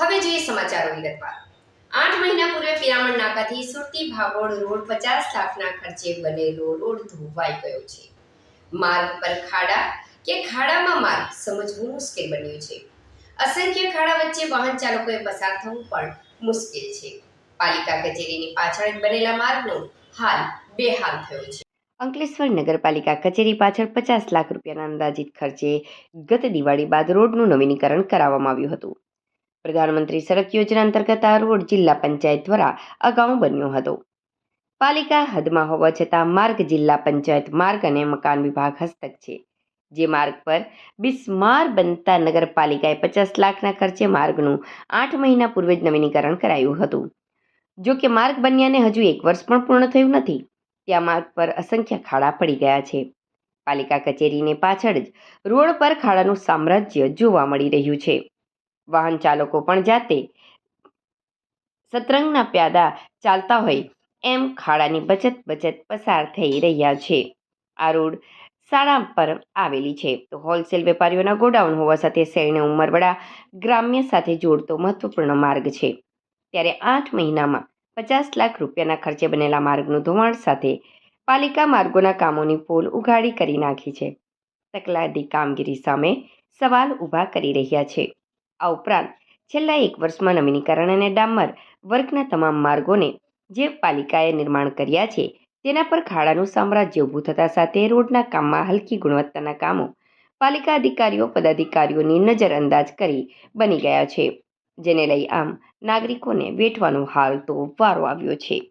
હવે જોઈએ સમાચારો વિગતવાર. આઠ મહિના પૂર્વે પિરામણ નાકાથી સુરતી ભાગોળ રોડ પચાસ લાખના ખર્ચે બનેલો રોડ ધોવાઈ ગયો છે. માર્ગ પર ખાડા કે ખાડામાં માર્ગ સમજવું મુશ્કેલ બન્યું છે. અસંખ્ય ખાડા વચ્ચે વાહન ચાલકોએ પસાર થવું પણ મુશ્કેલ છે. પાલિકા કચેરીની પાછળ બનેલા માર્ગનો હાલ બેહાલ થયો છે. અંકલેશ્વર નગરપાલિકા કચેરી પાછળ પચાસ લાખ રૂપિયાના અંદાજિત ખર્ચે ગત દિવાળી બાદ રોડનું નવીનીકરણ કરાવવામાં આવ્યું હતું. પ્રધાનમંત્રી સડક યોજના અંતર્ગત આ રોડ જિલ્લા પંચાયત દ્વારા અગાઉ બન્યો હતો. પાલિકા હદમાં હોવા છતાં માર્ગ જિલ્લા પંચાયત માર્ગ અને મકાન વિભાગ હસ્તક છે. જે માર્ગ પર બિસ્માર બનતા નગરપાલિકાએ પચાસ લાખના ખર્ચે માર્ગનું આઠ મહિના પૂર્વે જ નવીનીકરણ કરાયું હતું. જો કે માર્ગ બન્યાને હજુ એક વર્ષ પણ પૂર્ણ થયું નથી. ત્યાં માર્ગ પર અસંખ્ય ખાડા પડી ગયા છે. પાલિકા કચેરીને પાછળ જ રોડ પર ખાડાનું સામ્રાજ્ય જોવા મળી રહ્યું છે. વાહન ચાલકો પણ જાતે સતરંગના પ્યાદા ચાલતા હોય એમ ખાડાની બચત બચત પસાર થઈ રહ્યા છે. આ રોડ શાળા પર આવેલી છે. તો હોલસેલ વેપારીઓના ગોડાઉન હોવા સાથે શહેરને ઉમરવડા ગ્રામ્ય સાથે જોડતો મહત્વપૂર્ણ માર્ગ છે. ત્યારે આઠ મહિનામાં પચાસ લાખ રૂપિયાના ખર્ચે બનેલા માર્ગનું ધોવાણ સાથે પાલિકા માર્ગોના કામોની પોલ ઉઘાડી કરી નાખી છે. તકલાદી કામગીરી સામે સવાલ ઊભા કરી રહ્યા છે. આ ઉપરાંત છેલ્લા એક વર્ષમાં નવીનીકરણ અને ડામર વર્ગના તમામ માર્ગોને જે પાલિકાએ નિર્માણ કર્યા છે, તેના પર ખાડાનું સામ્રાજ્ય ઊભું થતા સાથે રોડના કામમાં હલકી ગુણવત્તાના કામો પાલિકા અધિકારીઓ, પદાધિકારીઓની નજરઅંદાજ કરી બની ગયા છે, જેને લઈ આમ નાગરિકોને વેઠવાનો હાલ તો વારો આવ્યો છે.